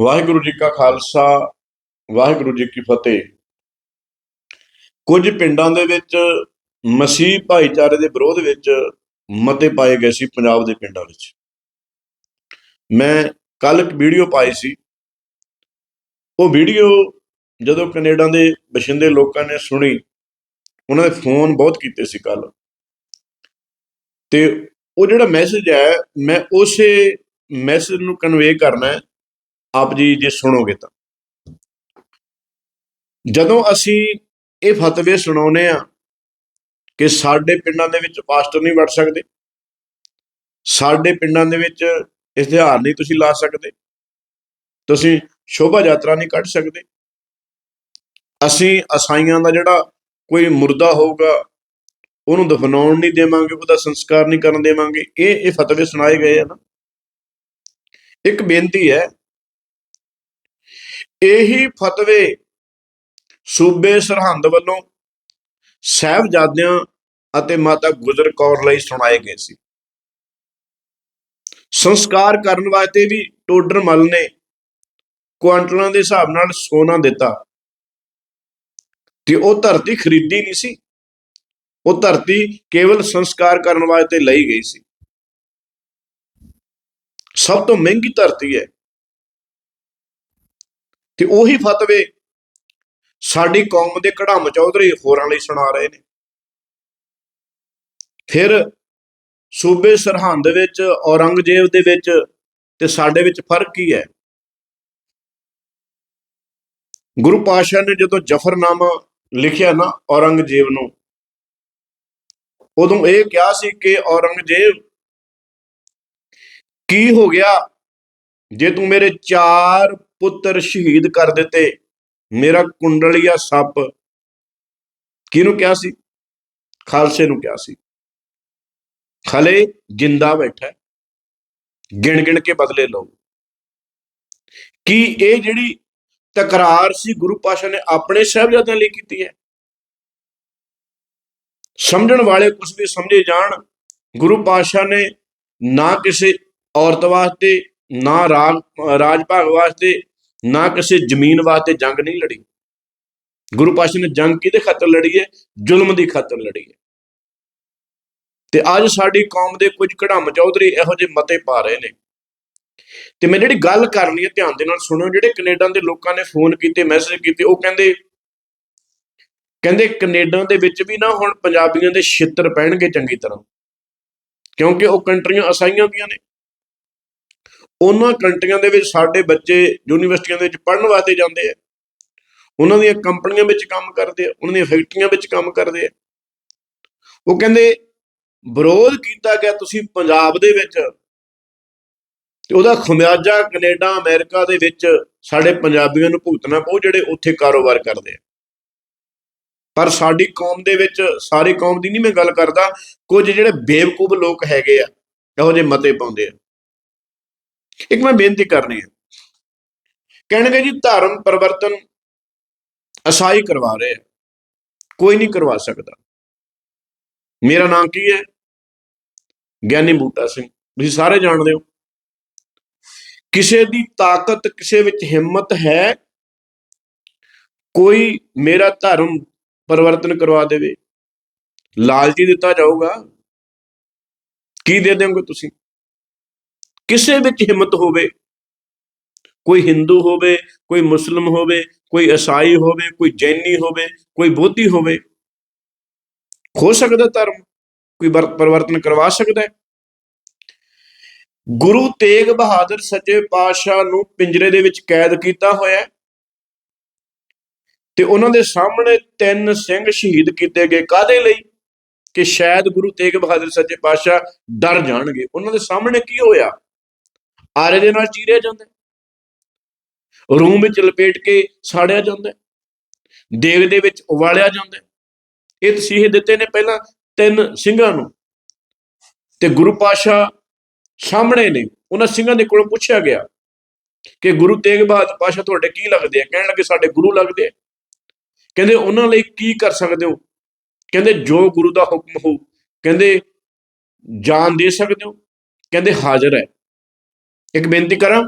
ਵਾਹਿਗੁਰੂ ਜੀ ਕਾ ਖਾਲਸਾ, ਵਾਹਿਗੁਰੂ ਜੀ ਕੀ ਫਤਿਹ। ਕੁਝ ਪਿੰਡਾਂ ਦੇ ਵਿੱਚ ਮਸੀਹ ਭਾਈਚਾਰੇ ਦੇ ਵਿਰੋਧ ਵਿੱਚ ਮਤੇ ਪਾਏ ਗਏ ਸੀ ਪੰਜਾਬ ਦੇ ਪਿੰਡਾਂ ਵਿੱਚ। ਮੈਂ ਕੱਲ ਇੱਕ ਵੀਡੀਓ ਪਾਈ ਸੀ। ਉਹ ਵੀਡੀਓ ਜਦੋਂ ਕੈਨੇਡਾ ਦੇ ਬਸ਼ਿੰਦੇ ਲੋਕਾਂ ਨੇ ਸੁਣੀ, ਉਹਨਾਂ ਦੇ ਫੋਨ ਬਹੁਤ ਕੀਤੇ ਸੀ ਕੱਲ। ਤੇ ਉਹ ਜਿਹੜਾ ਮੈਸੇਜ ਹੈ ਮੈਂ ਉਸੇ ਮੈਸੇਜ ਨੂੰ ਕਨਵੇ ਕਰਨਾ ਹੈ ਆਪ ਜੀ ਜੇ ਸੁਣੋਗੇ ਤਾਂ। ਜਦੋਂ ਅਸੀਂ ਇਹ ਫਤਵੇ ਸੁਣਾਉਨੇ ਆ ਕਿ ਸਾਡੇ ਪਿੰਡਾਂ ਦੇ ਵਿੱਚ ਪਾਸਟਰ ਨਹੀਂ ਵੜ ਸਕਦੇ, ਸਾਡੇ ਪਿੰਡਾਂ ਦੇ ਵਿੱਚ ਇਸ਼ਤਿਹਾਰ ਨਹੀਂ ਤੁਸੀਂ ਲਾ ਸਕਦੇ, ਤੁਸੀਂ ਸ਼ੋਭਾ ਯਾਤਰਾ ਨਹੀਂ ਕੱਢ ਸਕਦੇ, ਅਸੀਂ ਅਸਾਈਆਂ ਦਾ ਜਿਹੜਾ ਕੋਈ ਮੁਰਦਾ ਹੋਊਗਾ, ਉਹਨੂੰ ਦਫਨਾਉਣ ਨਹੀਂ ਦੇਵਾਂਗੇ, ਉਹਦਾ ਸੰਸਕਾਰ ਨਹੀਂ ਕਰਨ ਦੇਵਾਂਗੇ, ਇਹ ਇਹ ਫਤਵੇ ਸੁਣਾਏ ਗਏ ਆ ਨਾ। ਇੱਕ ਬੇਨਤੀ ਹੈ ਇਹੀ ਫਤਵੇ ਸੂਬੇ ਸਰਹੰਦ ਵੱਲੋਂ ਸਹਿਬਜ਼ਾਦਿਆਂ ਅਤੇ ਮਾਤਾ ਗੁਜਰ ਕੌਰ ਲਈ ਸੁਣਾਏ ਗਏ ਸੀ। ਸੰਸਕਾਰ ਕਰਨ ਵਾਸਤੇ ਵੀ ਟੋਡਰ ਮਲ ਨੇ ਕੁਆਂਟਲਾਂ ਦੇ ਹਿਸਾਬ ਨਾਲ ਸੋਨਾ ਦਿੱਤਾ। ਤੇ ਉਹ ਧਰਤੀ ਖਰੀਦੀ ਨਹੀਂ ਸੀ। ਉਹ ਧਰਤੀ ਕੇਵਲ ਸੰਸਕਾਰ ਕਰਨ ਵਾਸਤੇ ਲਈ ਗਈ ਸੀ। ਸਭ ਤੋਂ ਮਹਿੰਗੀ ਧਰਤੀ ਹੈ। ਤੇ ਉਹੀ ਫਤਵੇ ਸਾਡੀ ਕੌਮ ਦੇ ਕੜਾਮ ਚੌਧਰੀ ਹੋਰਾਂ ਲਈ ਸੁਣਾ ਰਹੇ ਨੇ। ਫਿਰ ਸੂਬੇ ਸਰਹੰਦ ਵਿੱਚ, ਔਰੰਗਜ਼ੇਬ ਦੇ ਵਿੱਚ ਤੇ ਸਾਡੇ ਵਿੱਚ ਫ਼ਰਕ ਕੀ ਹੈ? ਗੁਰੂ ਪਾਤਸ਼ਾਹ ਨੇ ਜਦੋਂ ਜਫਰਨਾਮਾ ਲਿਖਿਆ ਨਾ ਔਰੰਗਜ਼ੇਬ ਨੂੰ, ਉਦੋਂ ਇਹ ਕਿਹਾ ਸੀ ਕਿ ਔਰੰਗਜ਼ੇਬ, ਕੀ ਹੋ ਗਿਆ ਜੇ ਤੂੰ ਮੇਰੇ ਚਾਰ ਪੁੱਤਰ ਸ਼ਹੀਦ ਕਰ ਦਿੱਤੇ। ਮੇਰਾ ਕੁੰਡਲੀਆ ਸੱਪ ਕਿਹਨੂੰ ਕਿਹਾ ਸੀ? ਖਾਲਸੇ ਨੂੰ ਕਿਹਾ ਸੀ। ਖਲੇ ਜਿੰਦਾ ਬੈਠਾ ਗਿਣ ਗਿਣ ਕੇ ਬਦਲੇ ਲਓ। ਕੀ ਇਹ ਜਿਹੜੀ ਤਕਰਾਰ ਸੀ ਗੁਰੂ ਪਾਸ਼ਾ ਨੇ ਆਪਣੇ ਸਾਹਿਬਜ਼ਾਦਿਆਂ ਲਈ ਕੀਤੀ ਹੈ? ਸਮਝਣ ਵਾਲੇ ਕੁਝ ਵੀ ਸਮਝੇ ਜਾਣ, ਗੁਰੂ ਪਾਸ਼ਾ ਨੇ ਨਾ ਕਿਸੇ ਔਰਤ ਵਾਸਤੇ, ਨਾ ਰਾਜ ਰਾਜ ਭਾਗ ਵਾਸਤੇ ਨਾ ਕਿਸੇ ਜ਼ਮੀਨ ਵਾਸਤੇ ਜੰਗ ਨਹੀਂ ਲੜੀ। ਗੁਰੂ ਪਾਸ਼ਾ ਨੇ ਜੰਗ ਕਿਹਦੇ ਖਾਤਰ ਲੜੀ ਹੈ? ਜ਼ੁਲਮ ਦੀ ਖਾਤਰ ਲੜੀ ਹੈ। ਤੇ ਅੱਜ ਸਾਡੀ ਕੌਮ ਦੇ ਕੁਝ ਕੜਮ ਚੌਧਰੀ ਇਹੋ ਜਿਹੇ ਮਤੇ ਪਾ ਰਹੇ ਨੇ। ਤੇ ਮੈਂ ਜਿਹੜੀ ਗੱਲ ਕਰਨੀ ਹੈ, ਧਿਆਨ ਦੇ ਨਾਲ ਸੁਣਿਓ, ਜਿਹੜੇ ਕੈਨੇਡਾ ਦੇ ਲੋਕਾਂ ਨੇ ਫੋਨ ਕੀਤੇ, ਮੈਸੇਜ ਕੀਤੇ, ਉਹ ਕਹਿੰਦੇ ਕਹਿੰਦੇ ਕੈਨੇਡਾ ਦੇ ਵਿੱਚ ਵੀ ਨਾ ਹੁਣ ਪੰਜਾਬੀਆਂ ਦੇ ਛਿੱਤਰ ਪੈਣਗੇ ਚੰਗੀ ਤਰ੍ਹਾਂ। ਕਿਉਂਕਿ ਉਹ ਕੰਟਰੀਆਂ ਅਸਾਈਆਂ ਦੀਆਂ ਨੇ। ਉਹਨਾਂ ਕੰਟਰੀਆਂ ਦੇ ਵਿੱਚ ਸਾਡੇ ਬੱਚੇ ਯੂਨੀਵਰਸਿਟੀਆਂ ਦੇ ਵਿੱਚ ਪੜ੍ਹਨ ਵਾਸਤੇ ਜਾਂਦੇ ਆ। ਉਹਨਾਂ ਦੀਆਂ ਕੰਪਨੀਆਂ ਵਿੱਚ ਕੰਮ ਕਰਦੇ ਆ, ਉਹਨਾਂ ਦੀਆਂ ਫੈਕਟਰੀਆਂ ਵਿੱਚ ਕੰਮ ਕਰਦੇ ਆ। ਉਹ ਕਹਿੰਦੇ, ਵਿਰੋਧ ਕੀਤਾ ਗਿਆ ਤੁਸੀਂ ਪੰਜਾਬ ਦੇ ਵਿੱਚ ਤੇ ਉਹਦਾ ਖਮਿਆਜਾ ਕੈਨੇਡਾ, ਅਮਰੀਕਾ ਦੇ ਵਿੱਚ ਸਾਡੇ ਪੰਜਾਬੀਆਂ ਨੂੰ ਭੁਗਤਣਾ ਪਊ, ਜਿਹੜੇ ਉੱਥੇ ਕਾਰੋਬਾਰ ਕਰਦੇ ਆ। ਪਰ ਸਾਡੀ ਕੌਮ ਦੇ ਵਿੱਚ, ਸਾਰੀ ਕੌਮ ਦੀ ਨਹੀਂ ਮੈਂ ਗੱਲ ਕਰਦਾ, ਕੁਝ ਜਿਹੜੇ ਬੇਵਕੂਫ ਲੋਕ ਹੈਗੇ ਆ, ਇਹੋ ਜਿਹੇ ਮਤੇ ਪਾਉਂਦੇ ਆ। ਇੱਕ ਮੈਂ ਬੇਨਤੀ ਕਰਨੀ ਹੈ। ਕਹਿਣਗੇ ਜੀ ਧਰਮ ਪਰਿਵਰਤਨ ਅਸਾਈ ਕਰਵਾ ਰਹੇ ਆ ਕੋਈ ਨਹੀਂ ਕਰਵਾ ਸਕਦਾ। ਮੇਰਾ ਨਾਮ ਕੀ ਹੈ? ਗਿਆਨੀ ਬੂਟਾ ਸਿੰਘ। ਤੁਸੀਂ ਸਾਰੇ ਜਾਣਦੇ ਹੋ। ਕਿਸੇ ਦੀ ਤਾਕਤ, ਕਿਸੇ ਵਿੱਚ ਹਿੰਮਤ ਹੈ, ਕੋਈ ਮੇਰਾ ਧਰਮ ਪਰਿਵਰਤਨ ਕਰਵਾ ਦੇਵੇ। ਲਾਲਚੀ ਦਿੱਤਾ ਜਾਊਗਾ। ਕੀ ਦੇ ਦੇਵੋਗੇ ਤੁਸੀਂ? ਕਿਸੇ ਵਿੱਚ ਹਿੰਮਤ ਹੋਵੇ, ਕੋਈ ਹਿੰਦੂ ਹੋਵੇ, ਕੋਈ ਮੁਸਲਮ ਹੋਵੇ, ਕੋਈ ਈਸਾਈ ਹੋਵੇ, ਕੋਈ ਜੈਨੀ ਹੋਵੇ, ਕੋਈ ਬੋਧੀ ਹੋਵੇ, ਹੋ ਸਕਦਾ ਧਰਮ ਕੋਈ ਪਰਿਵਰਤਨ ਕਰਵਾ ਸਕਦਾ ਹੈ। ਗੁਰੂ ਤੇਗ ਬਹਾਦਰ ਸੱਚੇ ਪਾਤਸ਼ਾਹ ਨੂੰ ਪਿੰਜਰੇ ਦੇ ਵਿੱਚ ਕੈਦ ਕੀਤਾ ਹੋਇਆ ਤੇ ਉਹਨਾਂ ਦੇ ਸਾਹਮਣੇ ਤਿੰਨ ਸਿੰਘ ਸ਼ਹੀਦ ਕੀਤੇ ਗਏ। ਕਾਦੇ ਲਈ? ਕਿ ਸ਼ਾਇਦ ਗੁਰੂ ਤੇਗ ਬਹਾਦਰ ਸੱਚੇ ਪਾਤਸ਼ਾਹ ਡਰ ਜਾਣਗੇ। ਉਹਨਾਂ ਦੇ ਸਾਹਮਣੇ ਕੀ ਹੋਇਆ? ਆਰੇ ਦੇ ਨਾਲ ਚੀਰਿਆ ਜਾਂਦਾ। ਰੂਮ ਵਿੱਚ ਲਪੇਟ ਕੇ ਸਾੜਿਆ ਜਾਂਦਾ। ਦੇਗ ਦੇ ਵਿੱਚ ਉਵਾਲਿਆ ਜਾਂਦਾ। ਇਹ ਤਸੀਹੇ ਦਿੱਤੇ ਨੇ ਪਹਿਲਾਂ ਤਿੰਨ ਸਿੰਘਾਂ ਨੂੰ। ਤੇ ਗੁਰੂ ਪਾਸ਼ਾ ਸਾਹਮਣੇ ਨੇ, ਉਹਨਾਂ ਸਿੰਘਾਂ ਦੇ ਕੋਲੋਂ ਪੁੱਛਿਆ ਗਿਆ ਕਿ ਗੁਰੂ ਤੇਗ ਬਹਾਦਰ ਪਾਸ਼ਾ ਤੁਹਾਡੇ ਕੀ ਲੱਗਦੇ ਆ? ਕਹਿਣ ਲੱਗੇ, ਸਾਡੇ ਗੁਰੂ ਲੱਗਦੇ ਆ। ਕਹਿੰਦੇ, ਉਹਨਾਂ ਲਈ ਕੀ ਕਰ ਸਕਦੇ ਹੋ? ਕਹਿੰਦੇ, ਜੋ ਗੁਰੂ ਦਾ ਹੁਕਮ ਹੋ, ਕਹਿੰਦੇ, ਜਾਨ ਦੇ ਸਕਦੇ ਹੋ? ਕਹਿੰਦੇ, ਹਾਜ਼ਰ ਹੈ। ਇੱਕ ਬੇਨਤੀ ਕਰਾਂ,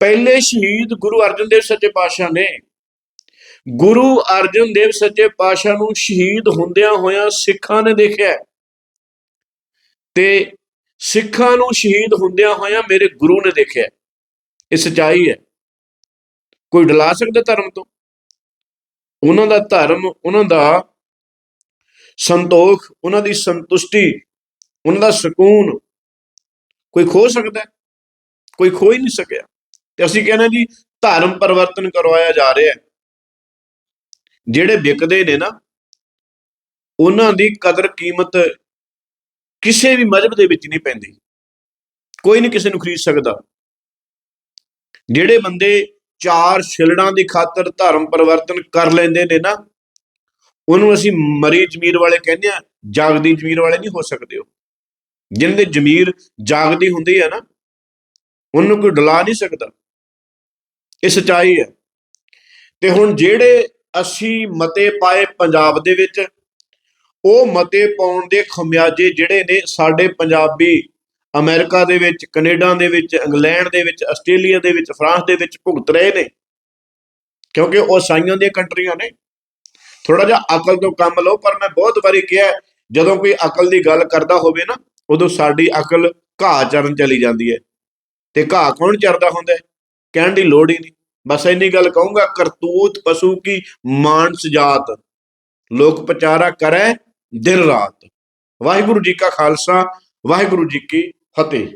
ਪਹਿਲੇ ਸ਼ਹੀਦ ਗੁਰੂ ਅਰਜਨ ਦੇਵ ਸੱਚੇ ਪਾਤਸ਼ਾਹ ਨੇ ਗੁਰੂ ਅਰਜਨ ਦੇਵ ਸੱਚੇ ਪਾਤਸ਼ਾਹ ਨੂੰ ਸ਼ਹੀਦ ਹੁੰਦਿਆਂ ਹੋਇਆਂ ਸਿੱਖਾਂ ਨੇ ਦੇਖਿਆ ਤੇ ਸਿੱਖਾਂ ਨੂੰ ਸ਼ਹੀਦ ਹੁੰਦਿਆਂ ਹੋਇਆਂ ਮੇਰੇ ਗੁਰੂ ਨੇ ਦੇਖਿਆ ਇਹ ਸਚਾਈ ਹੈ। ਕੋਈ ਡਲਾ ਸਕਦਾ ਧਰਮ ਤੋਂ? ਉਹਨਾਂ ਦਾ ਧਰਮ, ਉਹਨਾਂ ਦਾ ਸੰਤੋਖ, ਉਹਨਾਂ ਦੀ ਸੰਤੁਸ਼ਟੀ, ਉਹਨਾਂ ਦਾ ਸਕੂਨ ਕੋਈ ਖੋ ਸਕਦਾ ਕੋਈ ਖੋ ਹੀ ਨਹੀਂ ਸਕਿਆ। ਤੇ ਅਸੀਂ ਕਹਿੰਦੇ ਜੀ, ਧਰਮ ਪਰਿਵਰਤਨ ਕਰਵਾਇਆ ਜਾ ਰਿਹਾ ਹੈ। ਜਿਹੜੇ ਵਿਕਦੇ ਨੇ ਨਾ, ਉਹਨਾਂ ਦੀ ਕਦਰ ਕੀਮਤ ਕਿਸੇ ਵੀ ਮਜਹਬ ਦੇ ਵਿੱਚ ਨਹੀਂ ਪੈਂਦੀ। ਕੋਈ ਨਹੀਂ ਕਿਸੇ ਨੂੰ ਖਰੀਦ ਸਕਦਾ। ਜਿਹੜੇ ਬੰਦੇ ਚਾਰ ਛਿਲੜਾਂ ਦੀ ਖਾਤਰ ਧਰਮ ਪਰਿਵਰਤਨ ਕਰ ਲੈਂਦੇ ਨੇ ਨਾ, ਉਹਨੂੰ ਅਸੀਂ ਮਰੀ ਜ਼ਮੀਰ ਵਾਲੇ ਕਹਿੰਦੇ ਆ ਜਾਗਦੀ ਜ਼ਮੀਰ ਵਾਲੇ ਨਹੀਂ ਹੋ ਸਕਦੇ ਉਹ। ਜਿਨ੍ਹਾਂ ਦੀ ਜ਼ਮੀਰ ਜਾਗਦੀ ਹੁੰਦੀ ਹੈ ਨਾ ਉਹਨੂੰ ਕੋਈ ਡਲਾ ਨਹੀਂ ਸਕਦਾ। ਇਹ ਸਚਾਈ ਹੈ। ਤੇ ਹੁਣ ਜਿਹੜੇ ਅਸੀਂ ਮਤੇ ਪਾਏ ਪੰਜਾਬ ਦੇ ਵਿੱਚ, ਉਹ ਮਤੇ ਪਾਉਣ ਦੇ ਖਮਿਆਜੇ ਜਿਹੜੇ ਨੇ ਸਾਡੇ ਪੰਜਾਬੀ ਅਮਰੀਕਾ ਦੇ ਵਿੱਚ, ਕੈਨੇਡਾ ਦੇ ਵਿੱਚ, ਇੰਗਲੈਂਡ ਦੇ ਵਿੱਚ, ਆਸਟ੍ਰੇਲੀਆ ਦੇ ਵਿੱਚ, ਫਰਾਂਸ ਦੇ ਵਿੱਚ ਭੁਗਤ ਰਹੇ ਨੇ। ਕਿਉਂਕਿ ਉਹ ਸਾਈਆਂ ਦੀਆਂ ਕੰਟਰੀਆਂ ਨੇ। ਥੋੜਾ ਜਿਹਾ ਅਕਲ ਤੋਂ ਕੰਮ ਲਓ, ਪਰ ਮੈਂ ਬਹੁਤ ਵਾਰੀ ਕਿਹਾ ਜਦੋਂ ਕੋਈ ਅਕਲ ਦੀ ਗੱਲ ਕਰਦਾ ਹੋਵੇ ਨਾ, ਉਦੋਂ ਸਾਡੀ ਅਕਲ ਘਾਹ ਚਰਨ ਚਲੀ ਜਾਂਦੀ ਹੈ। ਤੇ ਘਾਹ ਕੌਣ ਚਰਦਾ ਹੁੰਦਾ ਹੈ? ਕਹਿਣ ਦੀ ਲੋੜ ਹੀ ਨਹੀਂ। ਬਸ ਇੰਨੀ ਗੱਲ ਕਹੂੰਗਾ, ਕਰਤੂਤ ਪਸ਼ੂ ਕੀ ਮਾਨਸ ਜਾਤ। ਲੋਕ ਪਚਾਰਾ ਕਰੈ ਦਿਨ ਰਾਤ। ਵਾਹਿਗੁਰੂ ਜੀ ਕਾ ਖਾਲਸਾ, ਵਾਹਿਗੁਰੂ ਜੀ ਕੀ ਫਤਿਹ।